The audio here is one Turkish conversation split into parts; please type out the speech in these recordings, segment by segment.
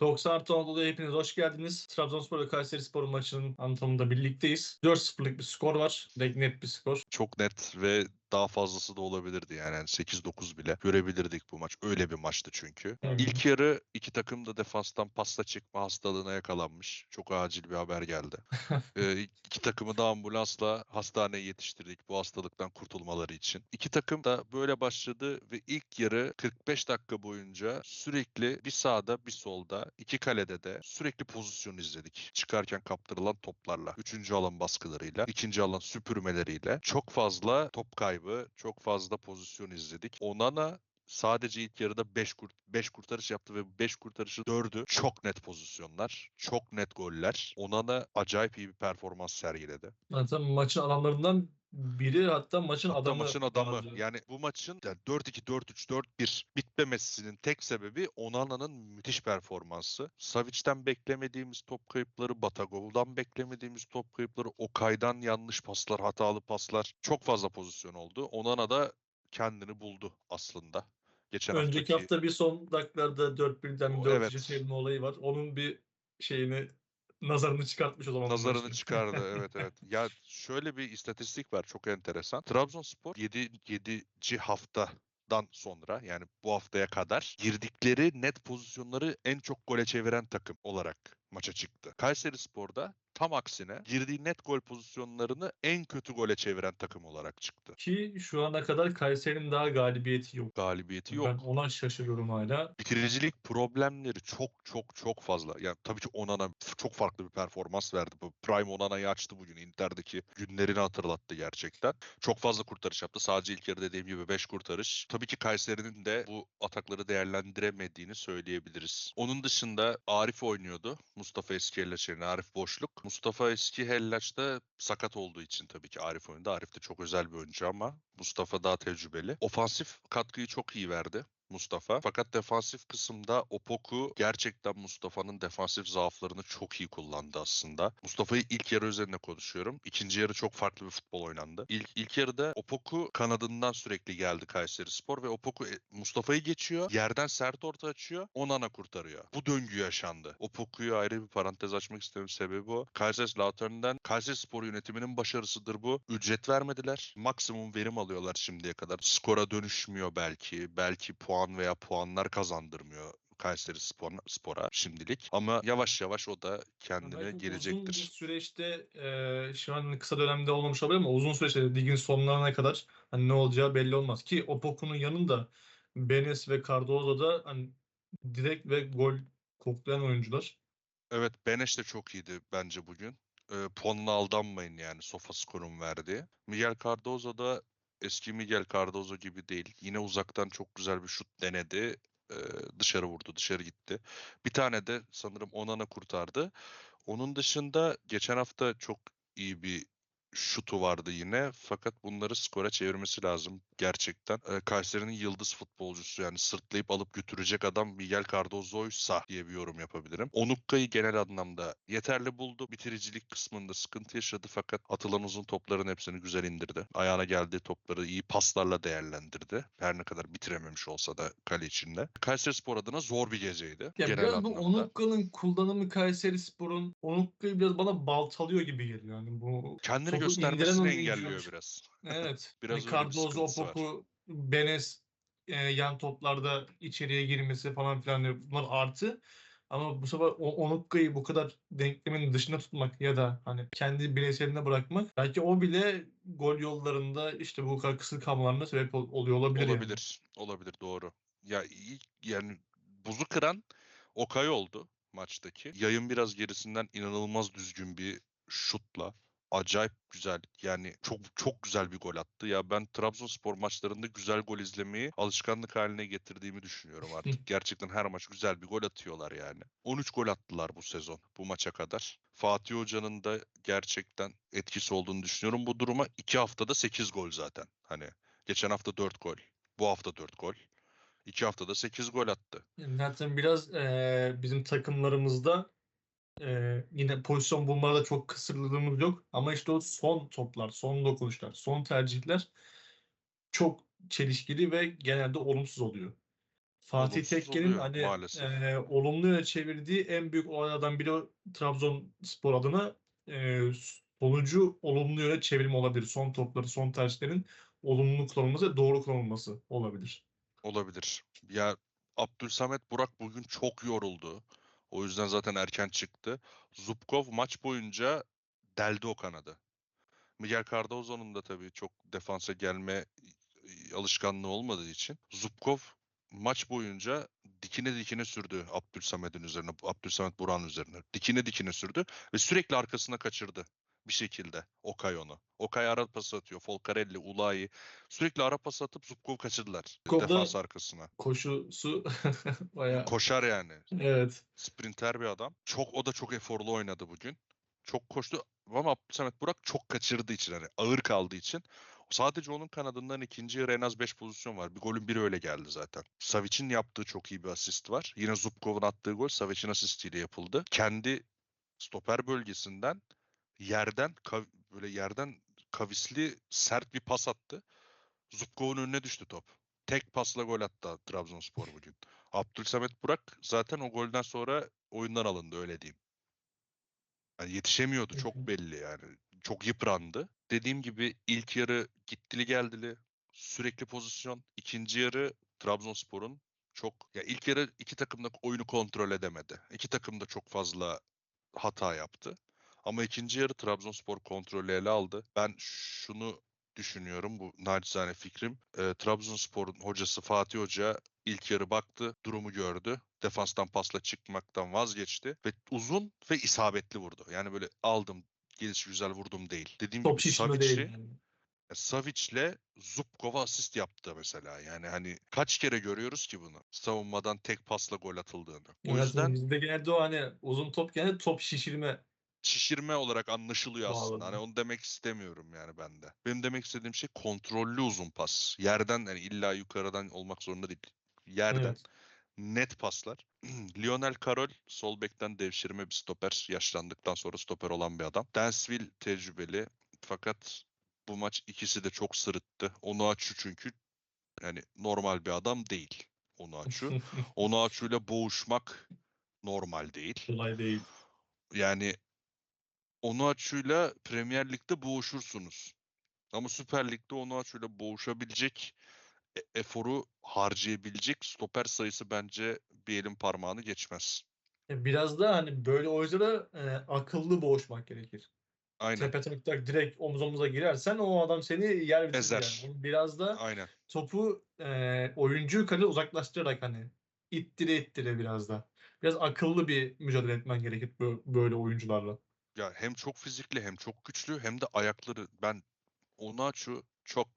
90 artı Anadolu'ya hepiniz hoş geldiniz. Trabzonspor ve Kayseri Spor maçının anlatımında birlikteyiz. 4-0'lık bir skor var. Net bir skor. Çok net ve daha fazlası da olabilirdi yani. yani 8-9 bile görebilirdik bu maç. Öyle bir maçtı çünkü. İlk yarı iki takım da defanstan pasta çekme hastalığına yakalanmış. Çok acil bir haber geldi. ee, iki takımı da ambulansla hastaneye yetiştirdik bu hastalıktan kurtulmaları için. İki takım da böyle başladı ve ilk yarı 45 dakika boyunca sürekli bir sağda bir solda iki kalede de sürekli pozisyon izledik. Çıkarken kaptırılan toplarla, üçüncü alan baskılarıyla, ikinci alan süpürmeleriyle çok fazla top kaybı, çok fazla pozisyon izledik. Onana sadece ilk yarıda 5 kurt 5 kurtarış yaptı ve 5 kurtarışı 4'ü çok net pozisyonlar, çok net goller. Onana acayip iyi bir performans sergiledi. Zaten maçın adamlarından biri hatta maçın Hatta adamı. maçın adamı. vardı. Yani bu maçın yani 4-2, 4-3, 4-1 bitmemesinin tek sebebi Onana'nın müthiş performansı. Savic'ten beklemediğimiz top kayıpları, Batagov'dan beklemediğimiz top kayıpları, Okay'dan yanlış paslar, hatalı paslar. Çok fazla pozisyon oldu. Onana da kendini buldu aslında. Geçen Önceki haftaki... hafta bir son dakikalarda 4-1'den O, 4 evet. evet. çevirme olayı var. Onun bir şeyini nazarını çıkartmış o zaman. Nazarını çıkardı evet evet. Ya şöyle bir istatistik var çok enteresan. Trabzonspor 7. 7. haftadan sonra yani bu haftaya kadar girdikleri net pozisyonları en çok gole çeviren takım olarak maça çıktı. Kayseri Spor'da tam aksine girdiği net gol pozisyonlarını en kötü gole çeviren takım olarak çıktı. Ki şu ana kadar Kayseri'nin daha galibiyeti yok. Galibiyeti yok. Ben ona şaşırıyorum hala. bitiricilik problemleri çok çok çok fazla. Yani tabii ki Onana çok farklı bir performans verdi. Bu Prime Onana'yı açtı bugün. Inter'deki günlerini hatırlattı gerçekten. Çok fazla kurtarış yaptı. Sadece ilk yarı dediğim gibi 5 kurtarış. Tabii ki Kayseri'nin de bu atakları değerlendiremediğini söyleyebiliriz. Onun dışında Arif oynuyordu. Mustafa Eski Hellaç yerine Arif boşluk. Mustafa Eski Hellaç da sakat olduğu için tabii ki Arif oynadı. Arif de çok özel bir oyuncu ama Mustafa daha tecrübeli. Ofansif katkıyı çok iyi verdi. Mustafa. Fakat defansif kısımda Opoku gerçekten Mustafa'nın defansif zaaflarını çok iyi kullandı aslında. Mustafa'yı ilk yarı üzerine konuşuyorum. İkinci yarı çok farklı bir futbol oynandı. İlk, ilk yarıda Opoku kanadından sürekli geldi Kayseri Spor ve Opoku e, Mustafa'yı geçiyor. Yerden sert orta açıyor. Onana kurtarıyor. Bu döngü yaşandı. Opoku'yu ayrı bir parantez açmak istedim sebebi o. Kayseri Lautern'den Kayseri Spor yönetiminin başarısıdır bu. Ücret vermediler. Maksimum verim alıyorlar şimdiye kadar. Skora dönüşmüyor belki. Belki puan veya puanlar kazandırmıyor Kayseri Spor, Spor'a şimdilik. Ama yavaş yavaş o da kendine Belki Uzun bir gelecektir. süreçte e, şu an kısa dönemde olmamış olabilir ama uzun süreçte ligin sonlarına kadar hani ne olacağı belli olmaz. Ki Opoku'nun yanında Benes ve Cardozo da hani direkt ve gol koklayan oyuncular. Evet Beneş de çok iyiydi bence bugün. Ee, puanına aldanmayın yani Sofa skorun verdiği. Miguel Cardozo da eski Miguel Cardozo gibi değil. Yine uzaktan çok güzel bir şut denedi. Ee, dışarı vurdu, dışarı gitti. Bir tane de sanırım Onana kurtardı. Onun dışında geçen hafta çok iyi bir şutu vardı yine. Fakat bunları skora çevirmesi lazım gerçekten. Ee, Kayseri'nin yıldız futbolcusu yani sırtlayıp alıp götürecek adam Miguel Cardozo'ysa diye bir yorum yapabilirim. Onukka'yı genel anlamda yeterli buldu. Bitiricilik kısmında sıkıntı yaşadı fakat atılan uzun topların hepsini güzel indirdi. Ayağına geldiği topları iyi paslarla değerlendirdi. Her ne kadar bitirememiş olsa da kale içinde. Kayseri Spor adına zor bir geceydi. Ya genel biraz bu anlamda. Onukka'nın kullanımı Kayseri Spor'un Onukka'yı biraz bana baltalıyor gibi geliyor. Yani bu Kendini göstermesini engelliyor biraz. Evet. Biraz bir Cardozo. Opoku, Benes e, yan toplarda içeriye girmesi falan filan bunlar artı. Ama bu sefer Onukka'yı bu kadar denklemin dışında tutmak ya da hani kendi bireyseline bırakmak belki o bile gol yollarında işte bu kadar kısır kalmalarına sebep ol- oluyor olabilir. yani. Olabilir. Olabilir doğru. Ya yani buzu kıran Okay oldu maçtaki. Yayın biraz gerisinden inanılmaz düzgün bir şutla acayip güzel yani çok çok güzel bir gol attı. Ya ben Trabzonspor maçlarında güzel gol izlemeyi alışkanlık haline getirdiğimi düşünüyorum artık. Gerçekten her maç güzel bir gol atıyorlar yani. 13 gol attılar bu sezon bu maça kadar. Fatih Hoca'nın da gerçekten etkisi olduğunu düşünüyorum. Bu duruma 2 haftada 8 gol zaten. Hani geçen hafta 4 gol. Bu hafta 4 gol. 2 haftada 8 gol attı. Zaten biraz eee, bizim takımlarımızda eee, yine pozisyon bulmada çok kısırlığımız yok. Ama işte o son toplar, son dokunuşlar, son tercihler çok çelişkili ve genelde olumsuz oluyor. Fatih Tekke'nin hani maalesef. eee olumlu yöne çevirdiği en büyük olaylardan biri Trabzonspor adına eee, sonucu olumlu yöne çevirme olabilir. Son topları, son tercihlerin olumlu kullanılması doğru kullanılması olabilir. Olabilir. Ya Abdülsamet Burak bugün çok yoruldu. O yüzden zaten erken çıktı. Zubkov maç boyunca deldi o kanadı. Miguel Cardozo'nun da tabii çok defansa gelme alışkanlığı olmadığı için Zubkov maç boyunca dikine dikine sürdü Abdülsamet'in üzerine, Abdülsamet Burak'ın üzerine. Dikine dikine sürdü ve sürekli arkasına kaçırdı bir şekilde Okay onu. Okay ara pası atıyor. Folcarelli, Ulayi sürekli ara pası atıp Zubkov kaçırdılar da- defans arkasına. Koşusu bayağı Koşar yani. evet. Sprinter bir adam. Çok o da çok eforlu oynadı bugün. Çok koştu ama Abdülsamet Burak çok kaçırdığı için hani ağır kaldığı için sadece onun kanadından ikinci yarı en az 5 pozisyon var. Bir golün biri öyle geldi zaten. Savic'in yaptığı çok iyi bir asist var. Yine Zubkov'un attığı gol Savic'in asistiyle yapıldı. Kendi stoper bölgesinden yerden böyle yerden kavisli sert bir pas attı. Zubkov'un önüne düştü top. Tek pasla gol attı Trabzonspor bugün. Abdülsamet Burak zaten o golden sonra oyundan alındı öyle diyeyim. Yani yetişemiyordu çok belli yani. Çok yıprandı. Dediğim gibi ilk yarı gittili geldili sürekli pozisyon. İkinci yarı Trabzonspor'un çok ya ilk yarı iki takım da oyunu kontrol edemedi. İki takım da çok fazla hata yaptı. Ama ikinci yarı Trabzonspor kontrolü ele aldı. Ben şunu düşünüyorum bu nacizane fikrim. Ee, Trabzonspor'un hocası Fatih Hoca ilk yarı baktı, durumu gördü. Defanstan pasla çıkmaktan vazgeçti ve uzun ve isabetli vurdu. Yani böyle aldım, gelişi güzel vurdum değil. Dediğim Top gibi. Savic'i yani. Savic'le Zubkov'a asist yaptı mesela. Yani hani kaç kere görüyoruz ki bunu? Savunmadan tek pasla gol atıldığını. O Evet, yüzden bizde genelde o hani uzun top genelde top şişirme şişirme olarak anlaşılıyor aslında. Hani Bağladı. onu demek istemiyorum yani ben de. Benim demek istediğim şey kontrollü uzun pas. Yerden yani illa yukarıdan olmak zorunda değil. Yerden Evet. net paslar. Lionel Carroll sol bekten devşirme bir stoper. Yaşlandıktan sonra stoper olan bir adam. Dansville tecrübeli fakat bu maç ikisi de çok sırıttı. Onu açı çünkü yani normal bir adam değil. Onu açı. Onu açıyla boğuşmak normal değil. Kolay değil. Yani onu açıyla Premier Lig'de boğuşursunuz. Ama Süper Lig'de onu açıyla boğuşabilecek e- eforu harcayabilecek stoper sayısı bence bir elin parmağını geçmez. E, Biraz da hani böyle oyunculara e, akıllı boğuşmak gerekir. Aynen. Tepe direkt omuz omuza girersen o adam seni yer bitirir Ezer. yani. Biraz da Aynen. topu e, oyuncuyu kaleye uzaklaştırarak hani ittire ittire biraz da. Biraz akıllı bir mücadele etmen gerekir bö- böyle oyuncularla. Ya hem çok fizikli hem çok güçlü hem de ayakları ben Onaçu çok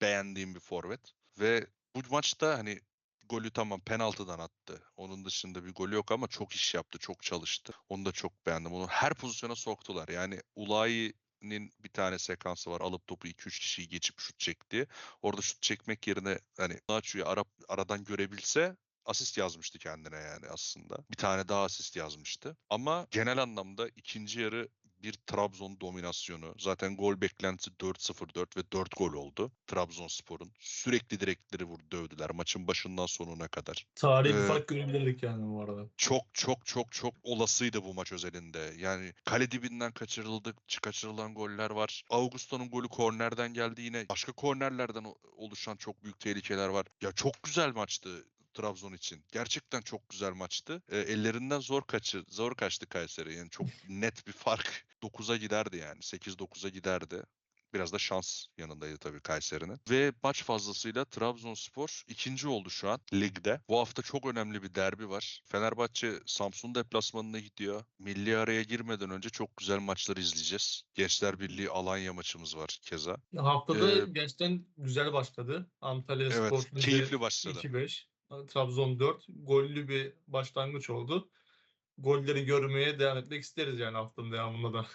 beğendiğim bir forvet ve bu maçta hani golü tamam penaltıdan attı. Onun dışında bir golü yok ama çok iş yaptı, çok çalıştı. Onu da çok beğendim. Onu her pozisyona soktular. Yani Ulayi'nin bir tane sekansı var. Alıp topu 2-3 kişiyi geçip şut çekti. Orada şut çekmek yerine hani Onaçu'yu ara, aradan görebilse asist yazmıştı kendine yani aslında. Bir tane daha asist yazmıştı. Ama genel anlamda ikinci yarı bir Trabzon dominasyonu. Zaten gol beklentisi 4-0-4 ve 4 gol oldu Trabzonspor'un. Sürekli direkleri vurdu, dövdüler maçın başından sonuna kadar. Tarihi bir Ee, fark görebilirdik yani bu arada. Çok çok çok çok olasıydı bu maç özelinde. Yani kale dibinden kaçırıldı, kaçırılan goller var. Augusto'nun golü kornerden geldi yine. Başka kornerlerden oluşan çok büyük tehlikeler var. Ya çok güzel maçtı Trabzon için. Gerçekten çok güzel maçtı. E, ellerinden zor kaçır, zor kaçtı Kayseri. Yani çok net bir fark 9'a giderdi yani. 8-9'a giderdi. Biraz da şans yanındaydı tabii Kayseri'nin. Ve maç fazlasıyla Trabzonspor ikinci oldu şu an ligde. Bu hafta çok önemli bir derbi var. Fenerbahçe Samsun deplasmanına gidiyor. Milli araya girmeden önce çok güzel maçlar izleyeceğiz. Gençler Birliği Alanya maçımız var keza. Haftada Ee, gerçekten güzel başladı. Antalya Evet, Spor keyifli başladı. 2-5. Trabzon 4. Gollü bir başlangıç oldu. Golleri görmeye devam etmek isteriz yani haftanın devamında da.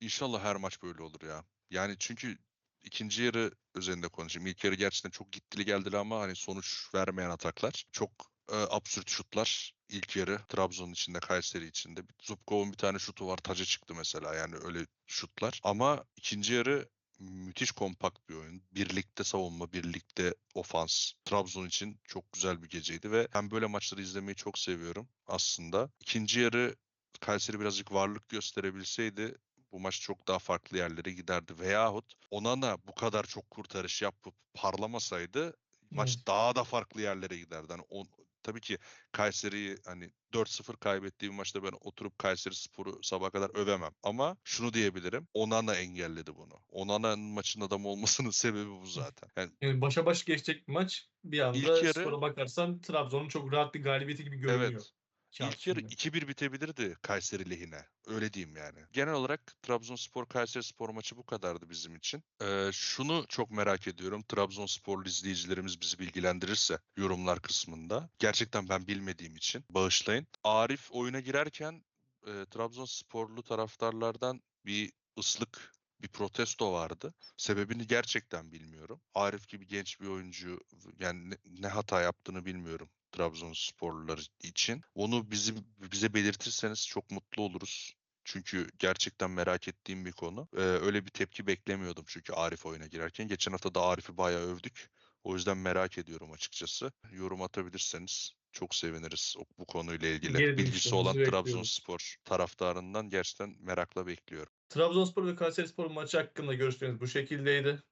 İnşallah her maç böyle olur ya. Yani çünkü ikinci yarı üzerinde konuşayım. İlk yarı gerçekten çok gittili geldiler ama hani sonuç vermeyen ataklar. Çok e, absürt şutlar ilk yarı Trabzon'un içinde, Kayseri içinde. Zubkov'un bir tane şutu var, taca çıktı mesela yani öyle şutlar. Ama ikinci yarı müthiş kompakt bir oyun. Birlikte savunma, birlikte ofans. Trabzon için çok güzel bir geceydi ve ben böyle maçları izlemeyi çok seviyorum aslında. İkinci yarı Kayseri birazcık varlık gösterebilseydi bu maç çok daha farklı yerlere giderdi. Veyahut Onana bu kadar çok kurtarış yapıp parlamasaydı maç Evet. daha da farklı yerlere giderdi. Hani on, tabii ki Kayseri'yi hani 4-0 kaybettiği bir maçta ben oturup Kayseri Spor'u sabah kadar övemem. Ama şunu diyebilirim. Onana engelledi bunu. Onana'nın maçın adamı olmasının sebebi bu zaten. Yani Yani başa baş geçecek bir maç. Bir anda İlk yarı- skora bakarsan Trabzon'un çok rahat bir galibiyeti gibi görünüyor. evet. İlk yarı üstünde. 2-1 bitebilirdi Kayseri lehine. Öyle diyeyim yani. Genel olarak Trabzonspor Kayseri Spor maçı bu kadardı bizim için. Ee, şunu çok merak ediyorum. Trabzonsporlu izleyicilerimiz bizi bilgilendirirse yorumlar kısmında. Gerçekten ben bilmediğim için bağışlayın. Arif oyuna girerken e, Trabzonsporlu taraftarlardan bir ıslık bir protesto vardı. Sebebini gerçekten bilmiyorum. Arif gibi genç bir oyuncu yani ne, ne hata yaptığını bilmiyorum. Trabzonsporlular için. Onu bizi bize belirtirseniz çok mutlu oluruz. Çünkü gerçekten merak ettiğim bir konu. Ee, öyle bir tepki beklemiyordum çünkü Arif oyuna girerken. Geçen hafta da Arif'i bayağı övdük. O yüzden merak ediyorum açıkçası. Yorum atabilirseniz çok seviniriz bu konuyla ilgili. Geri Bilgisi olan. Trabzonspor taraftarından gerçekten merakla bekliyorum. Trabzonspor ve Kayserispor maçı hakkında görüşleriniz bu şekildeydi.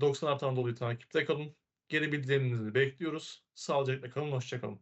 90 Artı Anadolu'yu takipte kalın. Geri bildirimlerinizi bekliyoruz. Sağlıcakla kalın, hoşça kalın.